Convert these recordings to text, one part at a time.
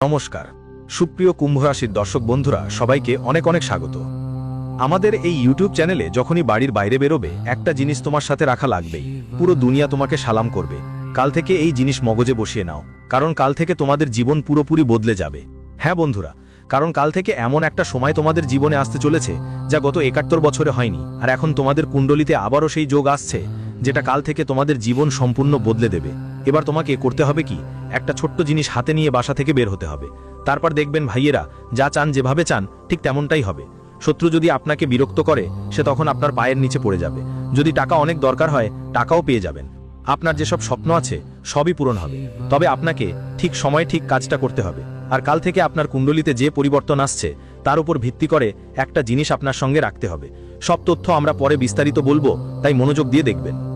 নমস্কার। সুপ্রিয় কুম্ভ রাশির দর্শক বন্ধুরা, সবাইকে অনেক অনেক স্বাগত। আমাদের এই ইউটিউব চ্যানেলে যখনই বাড়ির বাইরে বেরোবে, একটা জিনিস তোমার সাথে রাখা লাগবেই। পুরো দুনিয়া তোমাকে সালাম করবে। কাল থেকে এই জিনিস মগজে বসিয়ে নাও। কারণ কাল থেকে তোমাদের জীবন পুরোপুরি বদলে যাবে। হ্যাঁ বন্ধুরা, কারণ কাল থেকে এমন একটা সময় তোমাদের জীবনে আসতে চলেছে, যা গত একাত্তর বছরে হয়নি। আর এখন তোমাদের কুণ্ডলিতে আবারও সেই যোগ আসছে যেটা কাল থেকে তোমাদের জীবন সম্পূর্ণ বদলে দেবে। এবার তোমাকে করতে হবে কি? একটা ছোট্ট জিনিস হাতে নিয়ে বাসা থেকে বের হতে হবে। তারপর দেখবেন ভাইয়েরা, যা চান যেভাবে চান, ঠিক তেমনটাই হবে। শত্রু যদি আপনাকে বিরক্ত করে, সে তখন আপনার পায়ের নিচে পড়ে যাবে। যদি টাকা অনেক দরকার হয়, টাকাও পেয়ে যাবেন। আপনার যেসব স্বপ্ন আছে, সবই পূরণ হবে। তবে আপনাকে ঠিক সময়ে ঠিক কাজটা করতে হবে। আর কাল থেকে আপনার কুণ্ডলিতে যে পরিবর্তন আসছে, তার উপর ভিত্তি করে একটা জিনিস আপনার সঙ্গে রাখতে হবে। সব তথ্য আমরা পরে বিস্তারিত বলব, তাই মনোযোগ দিয়ে দেখবেন।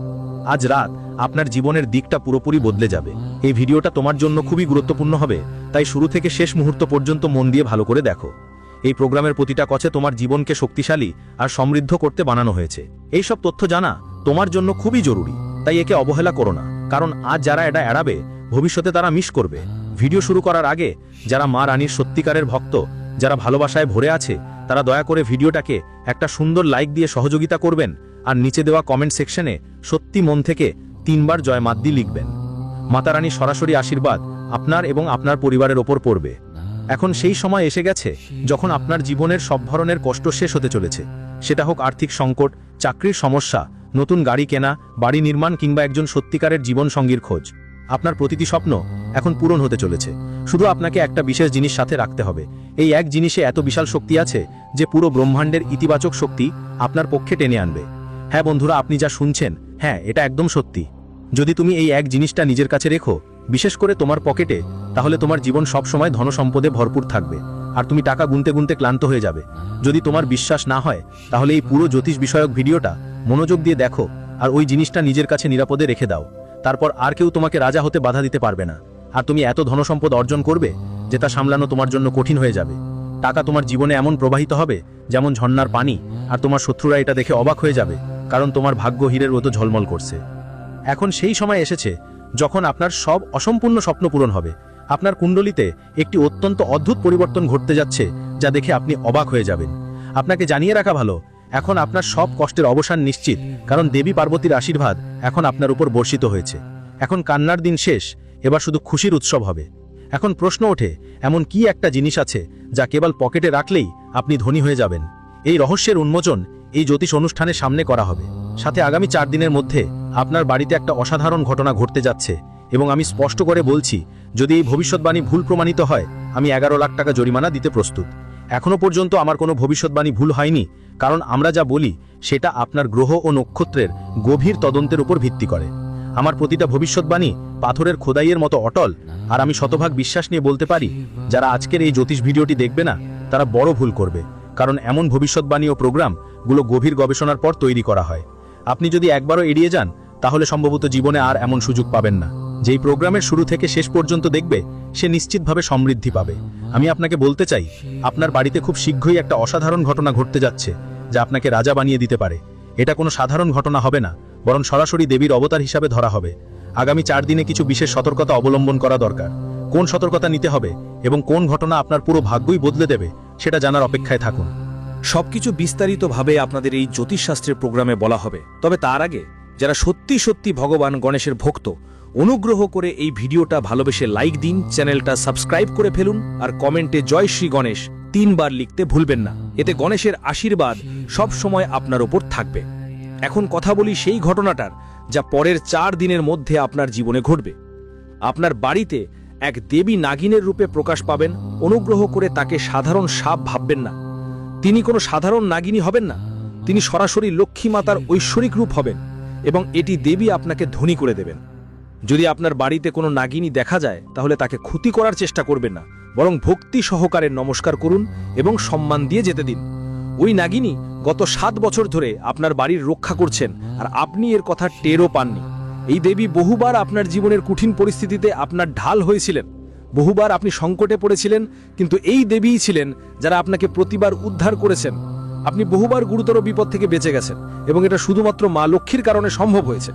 আজ রাত আপনার জীবনের দিকটা পুরোপুরি বদলে যাবে। এই ভিডিওটা তোমার জন্য খুবই গুরুত্বপূর্ণ হবে, তাই শুরু থেকে শেষ মুহূর্ত পর্যন্ত মন দিয়ে ভালো করে দেখো। এই প্রোগ্রামের প্রতিটা কছে তোমার জীবনকে শক্তিশালী আর সমৃদ্ধ করতে বানানো হয়েছে। এই সব তথ্য জানা তোমার জন্য খুবই জরুরি, তাই একে অবহেলা করো না, কারণ আজ যারা এটা এড়াবে, ভবিষ্যতে তারা মিস করবে। ভিডিও শুরু করার আগে যারা মা রানীর সত্যিকারের ভক্ত, যারা ভালোবাসায় ভরে আছে, তারা দয়া করে ভিডিওটাকে একটা সুন্দর লাইক দিয়ে সহযোগিতা করবেন আর নিচে দেওয়া কমেন্ট সেকশনে সত্যি মন থেকে তিনবার জয় মাদ্দি লিখবেন। মাতারানী সরাসরি আশীর্বাদ আপনার এবং আপনার পরিবারের ওপর পড়বে। এখন সেই সময় এসে গেছে যখন আপনার জীবনের সব ধরনের কষ্ট শেষ হতে চলেছে। সেটা হোক আর্থিক সংকট, চাকরির সমস্যা, নতুন গাড়ি কেনা, বাড়ি নির্মাণ কিংবা একজন সত্যিকারের জীবন সঙ্গীর খোঁজ। আপনার প্রতিটি স্বপ্ন এখন পূরণ হতে চলেছে। শুধু আপনাকে একটা বিশেষ জিনিস সাথে রাখতে হবে। এই এক জিনিসে এত বিশাল শক্তি আছে যে পুরো ব্রহ্মাণ্ডের ইতিবাচক শক্তি আপনার পক্ষে টেনে আনবে। হ্যাঁ বন্ধুরা, আপনি যা শুনছেন হ্যাঁ এটা একদম সত্যি। যদি তুমি এই এক জিনিসটা নিজের কাছে রেখো, বিশেষ করে তোমার পকেটে, তাহলে তোমার জীবন সবসময় ধনসম্পদে ভরপুর থাকবে, আর তুমি টাকা গুনতে গুনতে ক্লান্ত হয়ে যাবে। যদি তোমার বিশ্বাস না হয়, তাহলে এই পুরো জ্যোতিষ বিষয়ক ভিডিওটা মনোযোগ দিয়ে দেখো, আর ওই জিনিসটা নিজের কাছে নিরাপদে রেখে দাও। তারপর আর কেউ তোমাকে রাজা হতে বাধা দিতে পারবে না। আর তুমি এত ধনসম্পদ অর্জন করবে, যে তা সামলানো তোমার জন্য কঠিন হয়ে যাবে। টাকা তোমার জীবনে এমন প্রবাহিত হবে, যেমন ঝর্ণার পানি, আর তোমার শত্রুরা এটা দেখে অবাক হয়ে যাবে। কারণ তোমার ভাগ্য হীরের মতো ঝলমল করছে। এখন সেই সময় এসেছে যখন আপনার সব অসম্পূর্ণ স্বপ্ন পূরণ হবে। আপনার কুণ্ডলিতে একটি অত্যন্ত অদ্ভুত পরিবর্তন ঘটতে যাচ্ছে যা দেখে আপনি অবাক হয়ে যাবেন। আপনাকে জানিয়ে রাখা ভালো, এখন আপনার সব কষ্টের অবসান নিশ্চিত, কারণ দেবী পার্বতীর আশীর্বাদ এখন আপনার উপর বর্ষিত হয়েছে। এখন কান্নার দিন শেষ, এবার শুধু খুশির উৎসব হবে। এখন প্রশ্ন ওঠে, এমন কি একটা জিনিস আছে যা কেবল পকেটে রাখলেই আপনি ধনী হয়ে যাবেন? এই রহস্যের উন্মোচন এই জ্যোতিষ অনুষ্ঠানের সামনে করা হবে। সাথে আগামী চার দিনের মধ্যে আপনার বাড়িতে একটা অসাধারণ ঘটনা ঘটতে যাচ্ছে এবং আমি স্পষ্ট করে বলছি, যদি এই ভবিষ্যৎবাণী ভুল প্রমাণিত হয়, আমি এগারো লাখ টাকা জরিমানা দিতে প্রস্তুত। এখনও পর্যন্ত আমার কোনো ভবিষ্যৎবাণী ভুল হয়নি, কারণ আমরা যা বলি, সেটা আপনার গ্রহ ও নক্ষত্রের গভীর তদন্তের উপর ভিত্তি করে। আমার প্রতিটা ভবিষ্যৎবাণী পাথরের খোদাইয়ের মতো অটল, আর আমি শতভাগ বিশ্বাস নিয়ে বলতে পারি, যারা আজকের এই জ্যোতিষ ভিডিওটি দেখবে না, তারা বড় ভুল করবে। কারণ এমন ভবিষ্যৎবাণী ও প্রোগ্রামগুলো গভীর গবেষণার পর তৈরি করা হয়। আপনি যদি একবারও এড়িয়ে যান, তাহলে সম্ভবত জীবনে আর এমন সুযোগ পাবেন না। যেই প্রোগ্রামের শুরু থেকে শেষ পর্যন্ত দেখবে, সে নিশ্চিতভাবে সমৃদ্ধি পাবে। আমি আপনাকে বলতে চাই, আপনার বাড়িতে খুব শীঘ্রই একটা অসাধারণ ঘটনা ঘটতে যাচ্ছে, যা আপনাকে রাজা বানিয়ে দিতে পারে। এটা কোনো সাধারণ ঘটনা হবে না, বরং সরাসরি দেবীর অবতার হিসাবে ধরা হবে। আগামী চার দিনে কিছু বিশেষ সতর্কতা অবলম্বন করা দরকার। কোন সতর্কতা নিতে হবে এবং কোন ঘটনা আপনার পুরো ভাগ্যই বদলে দেবে সেটা জানার অপেক্ষায় থাকুন। সবকিছু বিস্তারিতভাবে আপনাদের এই জ্যোতিষশাস্ত্রের প্রোগ্রামে বলা হবে। তবে তার আগে, যারা সত্যি সত্যি ভগবান গণেশের ভক্ত, অনুগ্রহ করে এই ভিডিওটা ভালোবেসে লাইক দিন, চ্যানেলটা সাবস্ক্রাইব করে ফেলুন, আর কমেন্টে জয় শ্রী গণেশ তিনবার লিখতে ভুলবেন না। এতে গণেশের আশীর্বাদ সব সময় আপনার ওপর থাকবে। এখন কথা বলি সেই ঘটনাটার, যা পরের চার দিনের মধ্যে আপনার জীবনে ঘটবে। আপনার বাড়িতে এক দেবী নাগিনের রূপে প্রকাশ পাবেন, অনুগ্রহ করে তাকে সাধারণ সাপ ভাববেন না। তিনি কোনো সাধারণ নাগিনী হবেন না, তিনি সরাসরি লক্ষ্মী মাতার ঐশ্বরিক রূপ হবেন এবং এটি দেবী আপনাকে ধনী করে দেবেন। যদি আপনার বাড়িতে কোনো নাগিনী দেখা যায়, তাহলে তাকে ক্ষতি করার চেষ্টা করবেন না, বরং ভক্তি সহকারে নমস্কার করুন এবং সম্মান দিয়ে যেতে দিন। ওই নাগিনী গত সাত বছর ধরে আপনার বাড়ির রক্ষা করছেন, আর আপনি এর কথা টেরও পাননি। এই দেবী বহুবার আপনার জীবনের কঠিন পরিস্থিতিতে আপনার ঢাল হয়েছিলেন। বহুবার আপনি সংকটে পড়েছিলেন, কিন্তু এই দেবীই ছিলেন যারা আপনাকে প্রতিবার উদ্ধার করেছেন। আপনি বহুবার গুরুতর বিপদ থেকে বেঁচে গেছেন এবং এটা শুধুমাত্র মা লক্ষ্মীর কারণে সম্ভব হয়েছে।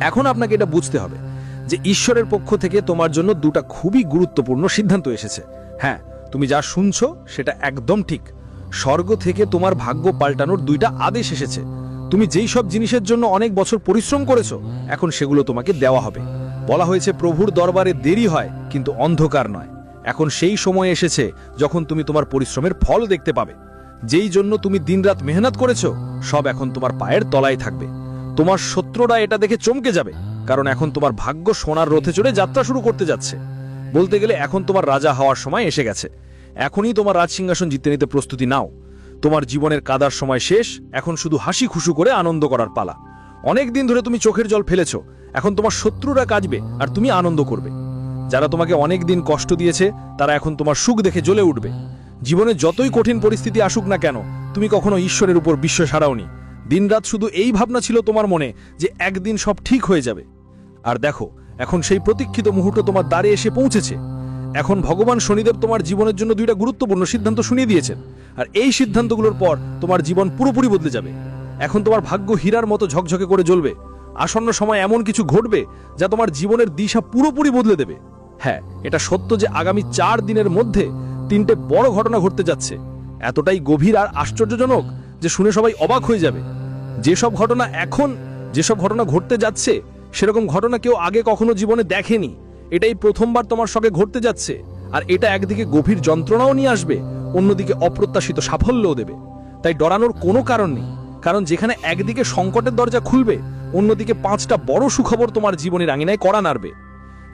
এখন আপনাকে এটা বুঝতে হবে যে ঈশ্বরের পক্ষ থেকে তোমার জন্য দুটা খুবই গুরুত্বপূর্ণ সিদ্ধান্ত এসেছে। হ্যাঁ তুমি যা শুনছো সেটা একদম ঠিক। স্বর্গ থেকে তোমার ভাগ্য পাল্টানোর দুইটা আদেশ এসেছে। তুমি যেই সব জিনিসের জন্য অনেক বছর পরিশ্রম করেছ, এখন সেগুলো তোমাকে দেওয়া হবে। বলা হয়েছে, প্রভুর দরবারে দেরি হয়, কিন্তু অন্ধকার নয়। এখন সেই সময় এসেছে যখন তুমি তোমার পরিশ্রমের ফল দেখতে পাবে। যেই জন্য তুমি দিনরাত মেহনত করেছ, সব এখন তোমার পায়ের তলায় থাকবে। তোমার শত্রুরা এটা দেখে চমকে যাবে, কারণ এখন তোমার ভাগ্য সোনার রথে চড়ে যাত্রা শুরু করতে যাচ্ছে। বলতে গেলে, এখন তোমার রাজা হওয়ার সময় এসে গেছে। এখনই তোমার রাজসিংহাসন জিতে নিতে প্রস্তুতি নাও। তোমার জীবনের কাদার সময় শেষ, এখন শুধু হাসি খুশু করে আনন্দ করার পালা। অনেক দিন ধরে তুমি চোখের জল ফেলেছো, এখন তোমার শত্রুরা কাজবে আর তুমি আনন্দ করবে। যারা তোমাকে অনেক দিন কষ্ট দিয়েছে, তারা এখন তোমার সুখ দেখে জ্বলে উঠবে। জীবনে যতই কঠিন পরিস্থিতি আসুক না কেন, তুমি কখনো ঈশ্বরের উপর বিশ্বাস হারাওনি। দিনরাত শুধু এই ভাবনা ছিল তোমার মনে যে একদিন সব ঠিক হয়ে যাবে। আর দেখো, এখন সেই প্রতীক্ষিত মুহূর্ত তোমার দ্বারে এসে পৌঁছেছে। এখন ভগবান শনিদেব তোমার জীবনের জন্য দুইটা গুরুত্বপূর্ণ সিদ্ধান্ত শুনিয়ে দিয়েছেন। আর এই সিদ্ধান্তগুলোর পর তোমার জীবন পুরোপুরি বদলে যাবে। এখন তোমার ভাগ্য হীরার মতো ঝকঝকে করে জ্বলবে। আসন্ন সময় এমন কিছু ঘটবে যা তোমার জীবনের দিশা পুরোপুরি বদলে দেবে। হ্যাঁ এটা সত্য যে আগামী চার দিনের মধ্যে তিনটে বড় ঘটনা ঘটতে যাচ্ছে। এতটাই গভীর আর আশ্চর্যজনক যে শুনে সবাই অবাক হয়ে যাবে। যেসব ঘটনা এখন, যেসব ঘটনা ঘটতে যাচ্ছে, সেরকম ঘটনা কেউ আগে কখনো জীবনে দেখেনি। এটাই প্রথমবার তোমার সঙ্গে ঘটতে যাচ্ছে। আর এটা একদিকে গভীর যন্ত্রণাও নিয়ে আসবে, অন্যদিকে অপ্রত্যাশিত সাফল্যও দেবে। তাই ডরানোর কোনো কারণ নেই। কারণ যেখানে একদিকে সংকটের দরজা খুলবে, অন্যদিকে পাঁচটা বড় সুখবর তোমার জীবনের আঙিনায় করা নাড়বে।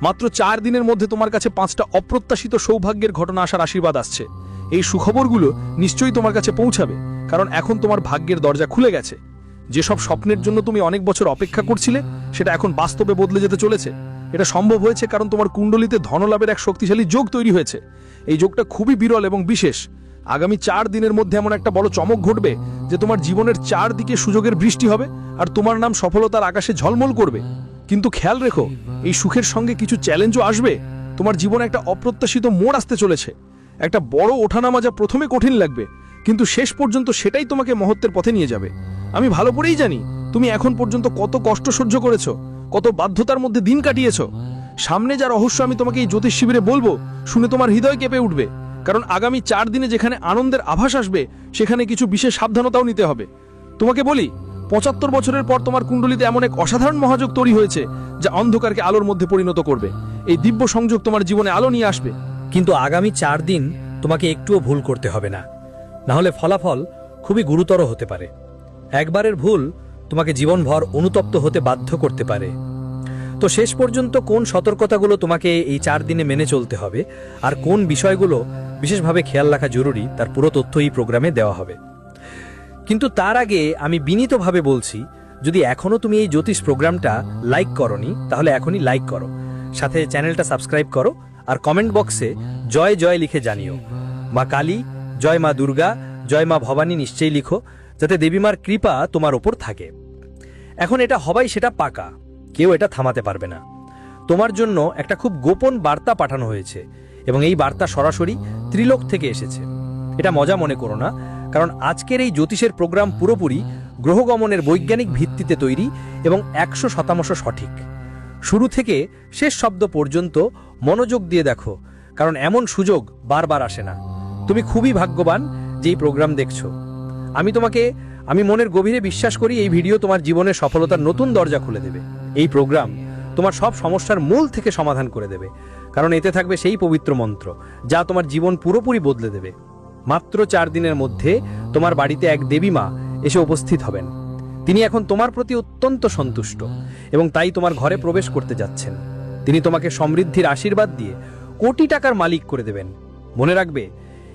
মাত্র চার দিনের মধ্যে তোমার কাছে পাঁচটা অপ্রত্যাশিত সৌভাগ্যের ঘটনা আসার আশীর্বাদ আসছে। এই সুখবরগুলো নিশ্চয়ই তোমার কাছে পৌঁছাবে, কারণ এখন তোমার ভাগ্যের দরজা খুলে গেছে। যেসব স্বপ্নের জন্য তুমি অনেক বছর অপেক্ষা করছিলে, সেটা এখন বাস্তবে বদলে যেতে চলেছে। এটা সম্ভব হয়েছে কারণ তোমার কুণ্ডলিতে ধনলাভের এক শক্তিশালী যোগ তৈরি হয়েছে। এই যোগটা খুবই বিরল এবং বিশেষ। আগামী চার দিনের মধ্যে এমন একটা বড় চমক ঘটবে যে তোমার জীবনের চারদিকে সুযোগের বৃষ্টি হবে আর তোমার নাম সফলতার আকাশে ঝলমল করবে। কিন্তু খেয়াল রেখো, এই সুখের সঙ্গে কিছু চ্যালেঞ্জও আসবে। তোমার জীবনে একটা অপ্রত্যাশিত মোড় আসতে চলেছে। একটা বড় ওঠানামা যা প্রথমে কঠিন লাগবে, কিন্তু শেষ পর্যন্ত সেটাই তোমাকে মহত্বের পথে নিয়ে যাবে। আমি ভালো করেই জানি তুমি এখন পর্যন্ত কত কষ্ট সহ্য করেছ। কত বাধ্যতার মধ্যে দিন কাটিয়েছো। সামনে যা রহস্য আমি তোমাকে এই জ্যোতিষ শিবিরে বলব, শুনে তোমার হৃদয় কেঁপে উঠবে। কারণ আগামী চার দিনে যেখানে আনন্দের আভাস আসবে, সেখানে কিছু বিশেষ সাবধানতাও নিতে হবে। তোমাকে বলি, পঁচাত্তর বছরের পর তোমার কুণ্ডলিতে এমন এক অসাধারণ মহাযোগ তৈরি হয়েছে, যা অন্ধকারকে আলোর মধ্যে পরিণত করবে। এই দিব্য সংযোগ তোমার জীবনে আলো নিয়ে আসবে। কিন্তু আগামী চার দিন তোমাকে একটুও ভুল করতে হবে না। হলে ফলাফল খুবই গুরুতর হতে পারে। একবারের ভুল তোমাকে জীবনভর অনুতপ্ত হতে বাধ্য করতে পারে। তো শেষ পর্যন্ত কোন সতর্কতাগুলো তোমাকে এই চার দিনে মেনে চলতে হবে আর কোন বিষয়গুলো বিশেষভাবে খেয়াল রাখা জরুরি তার পুরো তথ্য এই প্রোগ্রামে দেওয়া হবে। কিন্তু তার আগে আমি বিনীতভাবে বলছি, যদি এখনও তুমি এই জ্যোতিষ প্রোগ্রামটা লাইক করনি, তাহলে এখনই লাইক করো, সাথে চ্যানেলটা সাবস্ক্রাইব করো আর কমেন্ট বক্সে জয় জয় লিখে জানিও। মা কালী, জয় মা দুর্গা, জয় মা ভবানী নিশ্চয়ই লিখো, যাতে দেবীমার কৃপা তোমার ওপর থাকে। এখন এটা হবাই সেটা পাকা। কেউ এটা থামাতে পারবে না। তোমার জন্য একটা খুব গোপন বার্তা পাঠানো হয়েছে এবং এই বার্তা সরাসরি ত্রিলোক থেকে এসেছে। এটা মজা মনে করো না, কারণ আজকের এই জ্যোতিষের প্রোগ্রাম পুরোপুরি গ্রহগমনের বৈজ্ঞানিক ভিত্তিতে তৈরি এবং একশো শতাংশ সঠিক। শুরু থেকে শেষ শব্দ পর্যন্ত মনোযোগ দিয়ে দেখো, কারণ এমন সুযোগ বারবার আসে না। তুমি খুবই ভাগ্যবান যে এই প্রোগ্রাম দেখছ। আমি তোমাকে আমি মনের গভীরে বিশ্বাস করি এই ভিডিও তোমার জীবনের সফলতার নতুন দরজা খুলে দেবে। এই প্রোগ্রাম তোমার সব সমস্যার মূল থেকে সমাধান করে দেবে। কারণ এতে থাকবে সেই পবিত্র মন্ত্র, যা তোমার জীবন পুরোপুরি বদলে দেবে। মাত্র চার দিনের মধ্যে তোমার বাড়িতে এক দেবী মা এসে উপস্থিত হবেন। তিনি এখন তোমার প্রতি অত্যন্ত সন্তুষ্ট এবং তাই তোমার ঘরে প্রবেশ করতে যাচ্ছেন। তিনি তোমাকে সমৃদ্ধির আশীর্বাদ দিয়ে কোটি টাকার মালিক করে দেবেন। মনে রাখবে,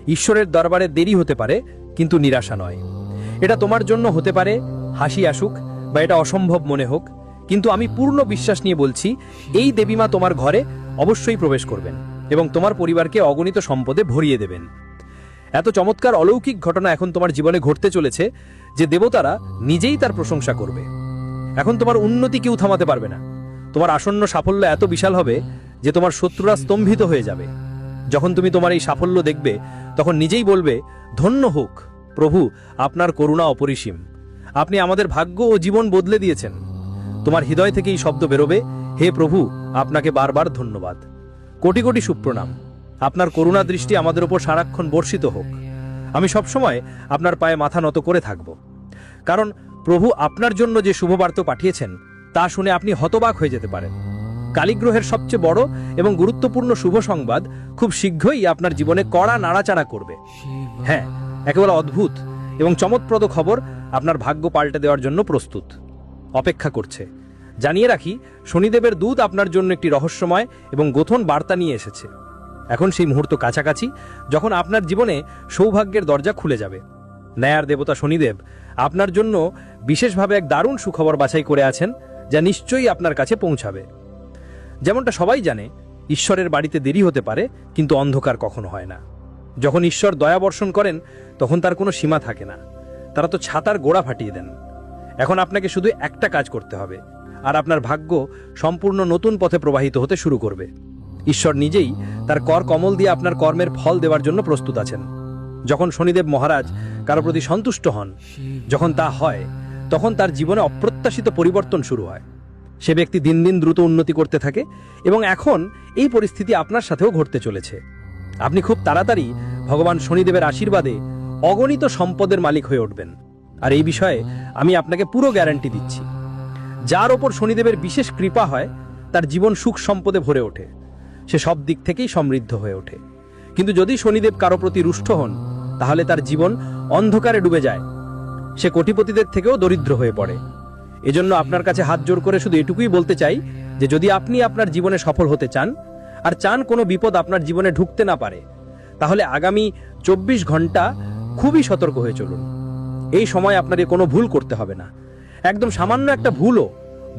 ঈশ্বরের দরবারে দেরি হতে পারে, কিন্তু নিরাশা নয়। এটা তোমার জন্য হতে পারে, হাসি আসুক বা এটা অসম্ভব মনে হোক, কিন্তু আমি পূর্ণ বিশ্বাস নিয়ে বলছি, এই দেবীমা তোমার ঘরে অবশ্যই প্রবেশ করবেন এবং তোমার পরিবারকে অগণিত সম্পদে ভরিয়ে দেবেন। এত চমৎকার অলৌকিক ঘটনা এখন তোমার জীবনে ঘটতে চলেছে যে দেবতারা নিজেই তার প্রশংসা করবে। এখন তোমার উন্নতি কেউ থামাতে পারবে না। তোমার আসন্ন সাফল্য এত বিশাল হবে যে তোমার শত্রুরা স্তম্ভিত হয়ে যাবে। যখন তুমি তোমার এই সাফল্য দেখবে, তখন নিজেই বলবে, ধন্য হোক। প্রভু, আপনার করুণা অপরিসীম। আপনি আমাদের ভাগ্য ও জীবন বদলে দিয়েছেন। তোমার হৃদয় থেকে এই শব্দ বেরোবে। হে প্রভু, আপনাকে বারবার ধন্যবাদ। কোটি কোটি সুপ্রণাম। আপনার করুণা দৃষ্টি আমাদের উপর সারাক্ষণ বর্ষিত হোক। আমি সবসময় আপনার পায়ে মাথা নত করে থাকব। কারণ প্রভু আপনার জন্য যে শুভবার্তা পাঠিয়েছেন, তা শুনে আপনি হতবাক হয়ে যেতে পারেন। কালীগ্রহের সবচেয়ে বড় এবং গুরুত্বপূর্ণ শুভ সংবাদ খুব শীঘ্রই আপনার জীবনে কড়া নাড়াচাড়া করবে। হ্যাঁ একেবারে অদ্ভুত এবং চমৎপ্রদ খবর আপনার ভাগ্য পাল্টে দেওয়ার জন্য প্রস্তুত। অপেক্ষা করছে। জানিয়ে রাখি, শনিদেবের দূত আপনার জন্য একটি রহস্যময় এবং গোথন বার্তা নিয়ে এসেছে। এখন সেই মুহূর্ত কাছাকাছি যখন আপনার জীবনে সৌভাগ্যের দরজা খুলে যাবে। ন্যায়ার দেবতা শনিদেব আপনার জন্য বিশেষভাবে এক দারুণ সুখবর বাছাই করে আছেন, যা নিশ্চয়ই আপনার কাছে পৌঁছাবে। যেমনটা সবাই জানে, ঈশ্বরের বাড়িতে দেরি হতে পারে, কিন্তু অন্ধকার কখনো হয় না। যখন ঈশ্বর দয়া বর্ষণ করেন, তখন তার কোনো সীমা থাকে না। তারা তো ছাতার গোড়া ফাটিয়ে দেন। এখন আপনাকে শুধু একটা কাজ করতে হবে, আর আপনার ভাগ্য সম্পূর্ণ নতুন পথে প্রবাহিত হতে শুরু করবে। ঈশ্বর নিজেই তার কর কমল দিয়ে আপনার কর্মের ফল দেওয়ার জন্য প্রস্তুত আছেন। যখন শনিদেব মহারাজ কারও প্রতি সন্তুষ্ট হন, যখন তা হয়, তখন তার জীবনে অপ্রত্যাশিত পরিবর্তন শুরু হয়। সে ব্যক্তি দিন দিন দ্রুত উন্নতি করতে থাকে এবং এখন এই পরিস্থিতি আপনার সাথেও ঘটতে চলেছে। আপনি খুব তাড়াতাড়ি ভগবান শনিদেবের আশীর্বাদে অগণিত সম্পদের মালিক হয়ে উঠবেন। আর এই বিষয়ে আমি আপনাকে পুরো গ্যারান্টি দিচ্ছি। যার ওপর শনিদেবের বিশেষ কৃপা হয়, তার জীবন সুখ সম্পদে ভরে ওঠে। সে সব দিক থেকেই সমৃদ্ধ হয়ে ওঠে। কিন্তু যদি শনিদেব কারও প্রতি রুষ্ট হন, তাহলে তার জীবন অন্ধকারে ডুবে যায়। সে কোটিপতিদের থেকেও দরিদ্র হয়ে পড়ে। এজন্য আপনার কাছে হাত জোর করে শুধু এটুকুই বলতে চাই যে যদি আপনি আপনার জীবনে সফল হতে চান আর চান কোনো বিপদ আপনার জীবনে ঢুকতে না পারে। তাহলে আগামী চব্বিশ ঘণ্টা খুবই সতর্ক হয়ে চলুন। এই সময় আপনাকে কোনো ভুল করতে হবে না। একদম সামান্য একটা ভুলও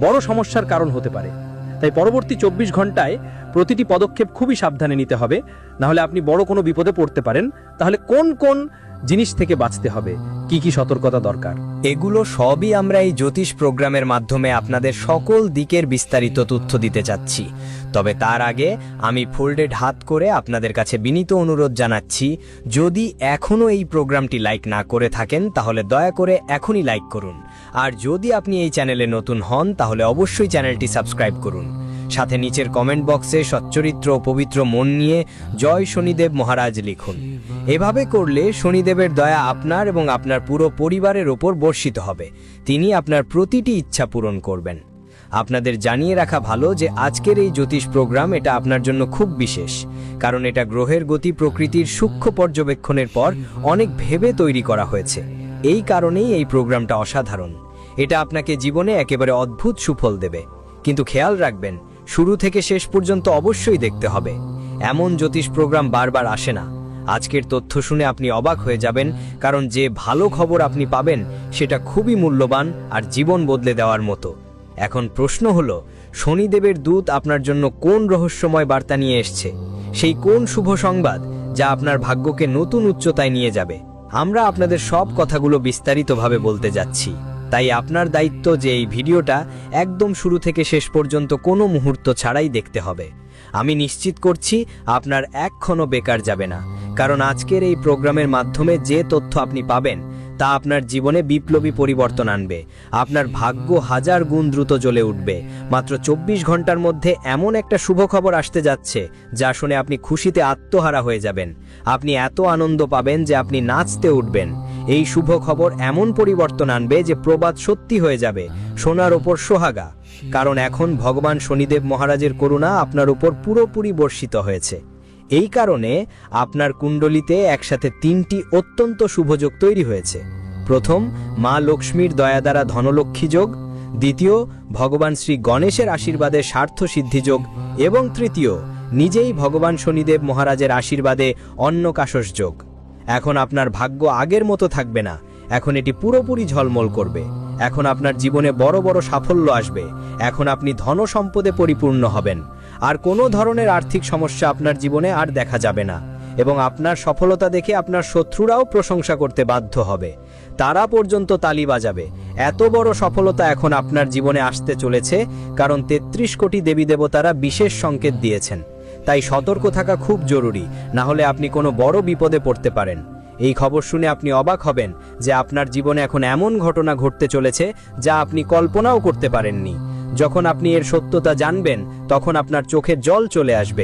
বড় সমস্যার কারণ হতে পারে। তাই পরবর্তী চব্বিশ ঘন্টায় প্রতিটি পদক্ষেপ খুবই সাবধানে নিতে হবে। নাহলে আপনি বড় কোনো বিপদে পড়তে পারেন। তাহলে কোন কোন জিনিস থেকে বাঁচতে হবে। কি কি সতর্কতা দরকার? এগুলো সবই আমরা এই জ্যোতিষ প্রোগ্রামের মাধ্যমে আপনাদের সকল দিকের বিস্তারিত তথ্য দিতে চাচ্ছি। তবে তার আগে আমি ফোল্ডেড হাত করে আপনাদের কাছে বিনীত অনুরোধ জানাচ্ছি, যদি এখনও এই প্রোগ্রামটি লাইক না করে থাকেন, তাহলে দয়া করে এখনই লাইক করুন। আর যদি আপনি এই চ্যানেলে নতুন হন, তাহলে অবশ্যই চ্যানেলটি সাবস্ক্রাইব করুন। সাথে নিচের কমেন্ট বক্সে সচ্চরিত্র পবিত্র মন নিয়ে জয় শনিদেব মহারাজ লিখুন। এভাবে করলে শনিদেবের দয়া আপনার এবং আপনার পুরো পরিবারের ওপর বর্ষিত হবে। তিনি আপনার প্রতিটি ইচ্ছা পূরণ করবেন। আপনাদের জানিয়ে রাখা ভালো যে আজকের এই জ্যোতিষ প্রোগ্রাম এটা আপনার জন্য খুব বিশেষ। কারণ এটা গ্রহের গতি প্রকৃতির সূক্ষ্ম পর্যবেক্ষণের পর অনেক ভেবে তৈরি করা হয়েছে। এই কারণেই এই প্রোগ্রামটা অসাধারণ। এটা আপনাকে জীবনে একেবারে অদ্ভুত সুফল দেবে। কিন্তু খেয়াল রাখবেন শুরু থেকে শেষ পর্যন্ত অবশ্যই দেখতে হবে। এমন জ্যোতিষ প্রোগ্রাম বারবার আসে না। আজকের তথ্য শুনে আপনি অবাক হয়ে যাবেন, কারণ যে ভালো খবর আপনি পাবেন, সেটা খুবই মূল্যবান আর জীবন বদলে দেওয়ার মতো। এখন প্রশ্ন হল, শনিদেবের দূত আপনার জন্য কোন রহস্যময় বার্তা নিয়ে এসছে? সেই কোন শুভ সংবাদ যা আপনার ভাগ্যকে নতুন উচ্চতায় নিয়ে যাবে? আমরা আপনাদের সব কথাগুলো বিস্তারিতভাবে বলতে যাচ্ছি। তাই আপনার দায়িত্ব যে এই ভিডিওটা একদম শুরু থেকে শেষ পর্যন্ত কোনো মুহূর্ত ছাড়াই দেখতে হবে। আমি নিশ্চিত করছি আপনার একক্ষণও বেকার যাবে না। কারণ আজকের এই প্রোগ্রামের মাধ্যমে যে তথ্য আপনি পাবেন, তা আপনার জীবনে বিপ্লবী পরিবর্তন আনবে। আপনার ভাগ্য হাজার গুণ দ্রুত জ্বলে উঠবে। মাত্র চব্বিশ ঘণ্টার মধ্যে এমন একটা শুভ খবর আসতে যাচ্ছে, যা শুনে আপনি খুশিতে আত্মহারা হয়ে যাবেন। আপনি এত আনন্দ পাবেন যে আপনি নাচতে উঠবেন। এই শুভ খবর এমন পরিবর্তন আনবে যে প্রবাদ সত্যি হয়ে যাবে। সোনার ওপর সোহাগা। কারণ এখন ভগবান শনিদেব মহারাজের করুণা আপনার উপর পুরোপুরি বর্ষিত হয়েছে। এই কারণে আপনার কুণ্ডলিতে একসাথে তিনটি অত্যন্ত শুভযোগ তৈরি হয়েছে। প্রথম, মা লক্ষ্মীর দয়া দ্বারা ধনলক্ষ্মী যোগ। দ্বিতীয়, ভগবান শ্রী গণেশের আশীর্বাদে স্বার্থ সিদ্ধি যোগ। এবং তৃতীয়, নিজেই ভগবান শনিদেব মহারাজের আশীর্বাদে অন্নকাশস যোগ। এখন আপনার ভাগ্য আগের মতো থাকবে না। এখন এটি পুরোপুরি ঝলমল করবে। এখন আপনার জীবনে বড় বড় সাফল্য আসবে। এখন আপনি ধন সম্পদে পরিপূর্ণ হবেন। আর কোনো ধরনের আর্থিক সমস্যা আপনার জীবনে আর দেখা যাবে না। এবং আপনার সফলতা দেখে আপনার শত্রুরাও প্রশংসা করতে বাধ্য হবে। তারা পর্যন্ত তালি বাজাবে। এত বড় সফলতা এখন আপনার জীবনে আসতে চলেছে, কারণ ৩৩ কোটি দেবী দেবতারা বিশেষ সংকেত দিয়েছেন। তাই সতর্ক থাকা খুব জরুরি, না হলে আপনি কোনো বড় বিপদে পড়তে পারেন। এই খবর শুনে আপনি অবাক হবেন যে আপনার জীবনে এখন এমন ঘটনা ঘটতে চলেছে যা আপনি কল্পনাও করতে পারেননি। যখন আপনি এর সত্যতা জানবেন, তখন আপনার চোখে জল চলে আসবে।